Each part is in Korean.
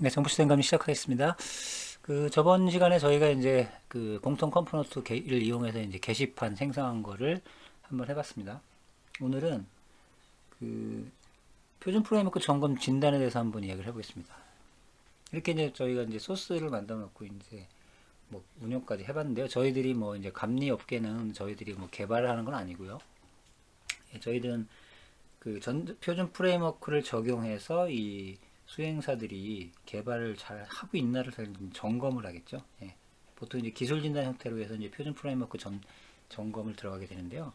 네, 시스템 감리 시작하겠습니다. 그 저번 시간에 저희가 이제 그 공통 컴포넌트를 이용해서 이제 게시판 생성한 거를 한번 해봤습니다. 오늘은 그 표준 프레임워크 점검 진단에 대해서 한번 이야기를 해보겠습니다. 이렇게 이제 저희가 이제 소스를 만들어 놓고 이제 뭐 운영까지 해봤는데요. 저희들이 뭐 이제 감리 업계는 저희들이 뭐 개발을 하는 건 아니고요. 예, 저희들은 그 전, 표준 프레임워크를 적용해서 이 수행사들이 개발을 잘 하고 있나를 잘 점검을 하겠죠. 예. 보통 이제 기술 진단 형태로 해서 이제 표준 프레임워크 점, 점검을 들어가게 되는데요.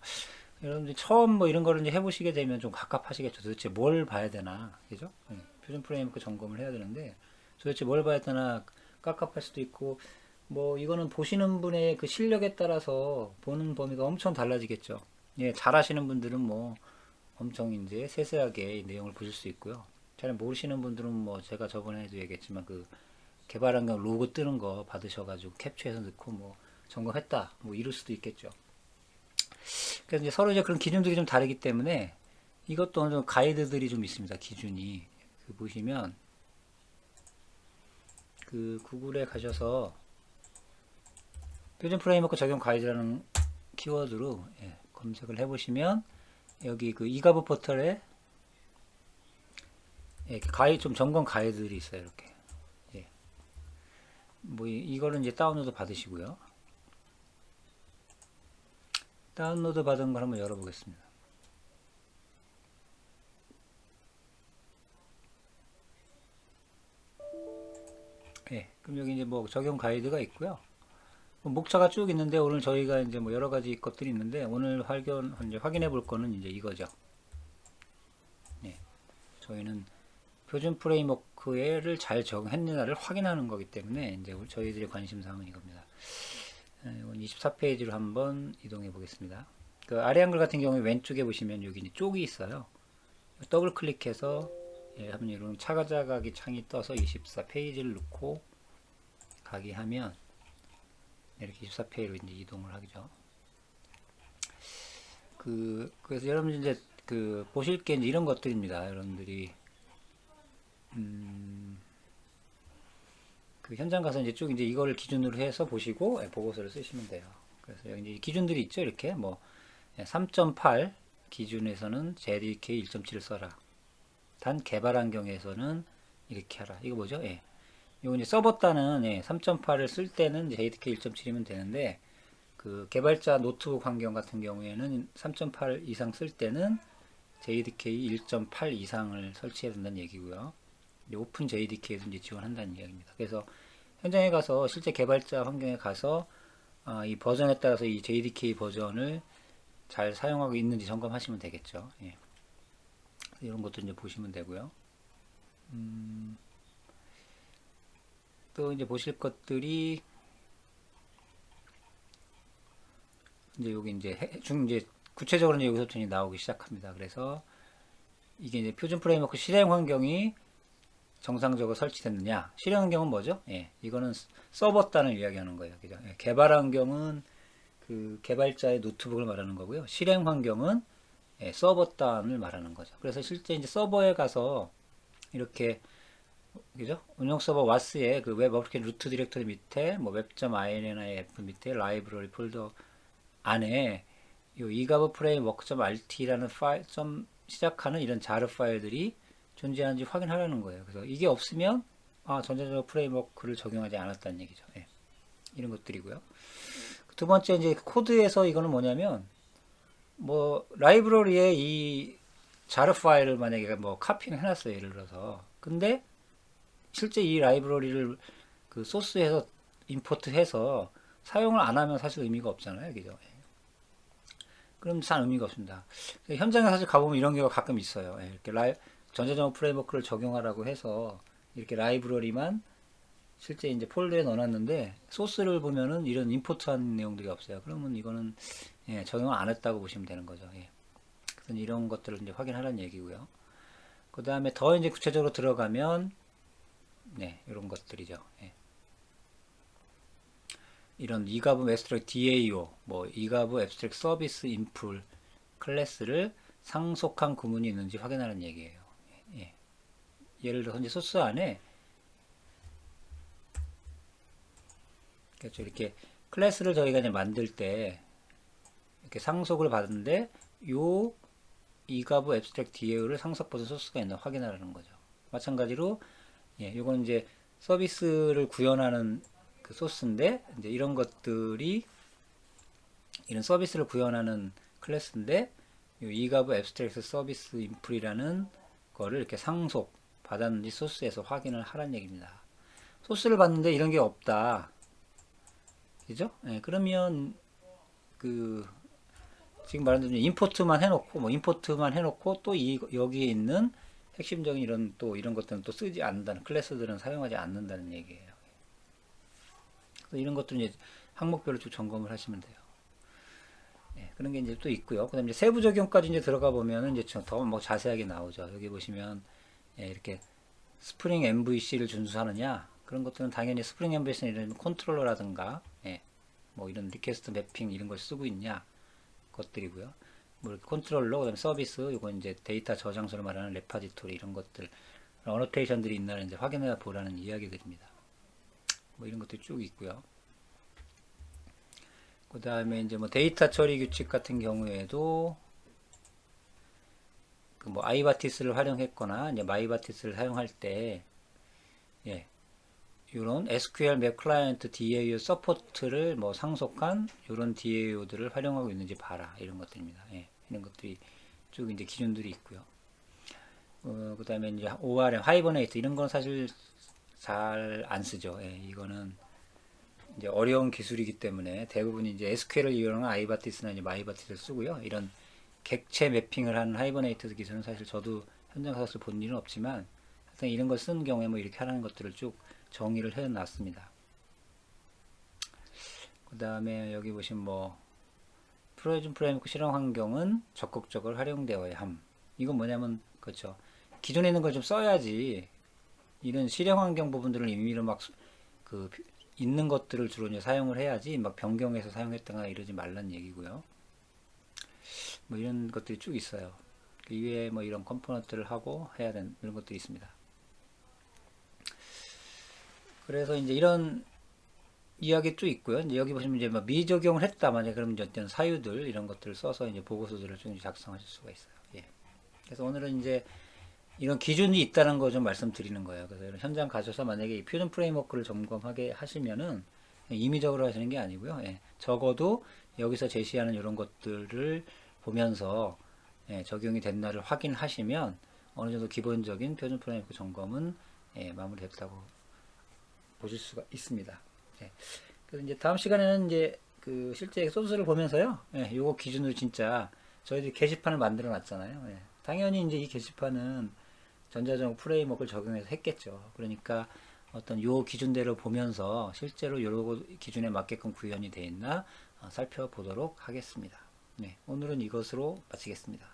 여러분들 처음 뭐 이런 거를 이제 해보시게 되면 좀 갑갑하시겠죠. 도대체 뭘 봐야 되나, 그죠? 예. 표준 프레임워크 점검을 해야 되는데 도대체 뭘 봐야 되나 깝깝할 수도 있고 뭐 이거는 보시는 분의 그 실력에 따라서 보는 범위가 엄청 달라지겠죠. 예, 잘하시는 분들은 뭐 엄청 이제 세세하게 이 내용을 보실 수 있고요. 잘 모르시는 분들은 뭐 제가 저번에도 얘기했지만 그 개발 환경 로고 뜨는 거 받으셔가지고 캡처해서 넣고 뭐 점검했다 뭐 이럴 수도 있겠죠. 그래서 이제 서로 이제 그런 기준들이 좀 다르기 때문에 이것도 정도 가이드들이 좀 있습니다. 기준이 그 보시면 그 구글에 가셔서 표준 프레임워크 적용 가이드라는 키워드로 예, 검색을 해보시면 여기 그 이가브 포털에 예, 가이 좀 점검 가이드들이 있어요 이렇게 예. 뭐 이, 이거는 이제 다운로드 받으시고요 다운로드 받은 걸 한번 열어보겠습니다 예, 그럼 여기 이제 뭐 적용 가이드가 있고요 뭐 목차가 쭉 있는데 오늘 저희가 이제 뭐 여러 가지 것들이 있는데 오늘 확인 확인해 볼 거는 이제 이거죠. 네. 저희는 표준 프레임워크를 잘 적용했느냐를 확인하는 거기 때문에 이제 저희들의 관심 사항은 이겁니다. 네, 이건 24페이지로 한번 이동해 보겠습니다. 그 아래 한글 같은 경우에 왼쪽에 보시면 여기 쪽이 있어요. 더블 클릭해서 예, 하면 이런 차가자가기 창이 떠서 24페이지를 넣고 가기 하면 이렇게 24페이로 이제 이동을 하죠. 그 그래서 여러분 이제 그 보실 게 이제 이런 것들입니다. 여러분들이 음, 그 현장 가서 이제 쭉 이제 이거를 기준으로 해서 보시고 예, 보고서를 쓰시면 돼요. 그래서 여기 이제 기준들이 있죠. 이렇게 뭐 3.8 기준에서는 JDK 1.7을 써라. 단 개발 환경에서는 이렇게 하라. 이거 뭐죠? 예. 요 이제 서버단은 예, 3.8을 쓸 때는 JDK 1.7이면 되는데 그 개발자 노트북 환경 같은 경우에는 3.8 이상 쓸 때는 JDK 1.8 이상을 설치해야 된다는 얘기고요. 오픈 JDK에도 이제 지원한다는 이야기입니다. 그래서 현장에 가서 실제 개발자 환경에 가서 아, 이 버전에 따라서 이 JDK 버전을 잘 사용하고 있는지 점검하시면 되겠죠. 예. 이런 것도 이제 보시면 되고요. 음, 또 이제 보실 것들이 이제 여기 이제 해- 중 이제 구체적으로 이제 여기서부터 이제 나오기 시작합니다. 그래서 이게 이제 표준 프레임워크 실행 환경이 정상적으로 설치됐느냐? 실행 환경은 뭐죠? 예, 이거는 서버 단을 이야기하는 거예요. 그죠? 예, 개발 환경은 그 개발자의 노트북을 말하는 거고요. 실행 환경은 예, 서버 단을 말하는 거죠. 그래서 실제 이제 서버에 가서 이렇게 그죠? 운영 서버 와스의 그 웹 어플리케이션 루트 디렉터리 밑에 뭐 web.inf 밑에 라이브러리 폴더 안에 요 이가브 프레임워크.rt라는 파일 점 시작하는 이런 자르 파일들이 존재하는지 확인하려는 거예요. 그래서 이게 없으면 아 전자적 프레임워크를 적용하지 않았다는 얘기죠. 예. 이런 것들이고요. 두 번째 이제 코드에서 이거는 뭐냐면 뭐 라이브러리에 이 자르 파일을 만약에 뭐 카피는 해놨어요. 예를 들어서 근데 실제 이 라이브러리를 그 소스에서 임포트해서 사용을 안 하면 사실 의미가 없잖아요, 그죠? 예. 그럼 잘 의미가 없습니다. 현장에 사실 가보면 이런 경우가 가끔 있어요. 예, 이렇게 라이, 전자정보 프레임워크를 적용하라고 해서 이렇게 라이브러리만 실제 이제 폴더에 넣어놨는데 소스를 보면은 이런 임포트한 내용들이 없어요. 그러면 이거는 예, 적용을 안 했다고 보시면 되는 거죠. 예. 그래서 이런 것들을 이제 확인하라는 얘기고요. 그 다음에 더 이제 구체적으로 들어가면 네, 이런 것들이죠. 예. 이런 이가브 앱스트랙 DAO, 뭐 이가브 앱스트랙 서비스 인풀 클래스를 상속한 구문이 있는지 확인하는 얘기예요. 예를 들어서 이제 소스 안에 그렇죠. 이렇게 클래스를 저희가 이제 만들 때 이렇게 상속을 받는데 요 이가부 앱스트랙트 디에우를 상속받은 소스가 있나 확인하라는 거죠. 마찬가지로 예, 이건 이제 서비스를 구현하는 그 소스인데 이제 이런 것들이 이런 서비스를 구현하는 클래스인데 이가브 앱스트랙트 서비스 인플이라는 거를 이렇게 상속 받았는지 소스에서 확인을 하라는 얘기입니다. 소스를 봤는데 이런 게 없다. 그죠? 예, 그러면 그 지금 말한 대로 임포트만 해놓고 뭐 임포트만 해놓고 또 이 여기에 있는 핵심적인 이런 또 이런 것들은 또 쓰지 않는다는 클래스들은 사용하지 않는다는 얘기예요. 이런 것들은 이제 항목별로 쭉 점검을 하시면 돼요. 예, 그런 게 이제 또 있고요. 그다음에 세부 적용까지 이제 들어가 보면은 이제 더 뭐 자세하게 나오죠. 여기 보시면 예, 이렇게 스프링 MVC를 준수하느냐 그런 것들은 당연히 스프링 MVC는 이런 컨트롤러라든가 예, 뭐 이런 리퀘스트 매핑 이런 걸 쓰고 있냐 것들이고요. 뭐 이렇게 컨트롤러 그다음에 서비스 이건 이제 데이터 저장소를 말하는 레파지토리 이런 것들 어노테이션들이 있나를 이제 확인해 보라는 이야기들입니다. 뭐 이런 것들이 쭉 있고요. 그 다음에 이제 뭐 데이터 처리 규칙 같은 경우에도 그 뭐 아이바티스를 활용했거나 이제 마이바티스를 사용할 때 예, 이런 SQL 맵 클라이언트 DAO 서포트를 뭐 상속한 이런 DAO들을 활용하고 있는지 봐라 이런 것들입니다. 예, 이런 것들이 쭉 이제 기준들이 있고요. 어, 그 다음에 이제 ORM, 하이버네이트 이런 건 사실 잘 안 쓰죠. 예, 이거는 이제 어려운 기술이기 때문에 대부분 이제 SQL을 이용하는 아이바티스나 이제 마이바티스를 쓰고요. 이런 객체 매핑을 하는 하이버네이트 기술은 사실 저도 현장 가서 본 일은 없지만 하여튼 이런 걸 쓰는 경우에 뭐 이렇게 하라는 것들을 쭉 정의를 해 놨습니다. 그 다음에 여기 보시면 뭐 프로이즌 프레임워크 실험 환경은 적극적으로 활용되어야 함. 이건 뭐냐면 그렇죠. 기존에 있는 걸 좀 써야지 이런 실행 환경 부분들을 임의로 막 그 있는 것들을 주로 이제 사용을 해야지 막 변경해서 사용했다가 이러지 말란 얘기고요. 뭐 이런 것들이 쭉 있어요. 그 이외에 뭐 이런 컴포넌트를 하고 해야 되는 이런 것들이 있습니다. 그래서 이제 이런 이야기 쭉 있고요. 이제 여기 보시면 이제 뭐 미적용을 했다 만약 그러면 이제 어떤 사유들 이런 것들을 써서 이제 보고서들을 좀 작성하실 수가 있어요. 예. 그래서 오늘은 이제 이런 기준이 있다는 거 좀 말씀드리는 거예요. 그래서 이런 현장 가셔서 만약에 이 퓨전 프레임워크를 점검하게 하시면은 임의적으로 하시는 게 아니고요. 예. 적어도 여기서 제시하는 이런 것들을 보면서 예, 적용이 됐나를 확인하시면 어느 정도 기본적인 표준 프레임워크 점검은 예, 마무리됐다고 보실 수가 있습니다. 예. 그래서 이제 다음 시간에는 이제 그 실제 소스를 보면서요. 예, 요거 기준으로 진짜 저희들이 게시판을 만들어 놨잖아요. 예. 당연히 이제 이 게시판은 전자정 프레임워크를 적용해서 했겠죠. 그러니까 어떤 요 기준대로 보면서 실제로 요 기준에 맞게끔 구현이 되어 있나 어, 살펴보도록 하겠습니다. 네, 오늘은 이것으로 마치겠습니다.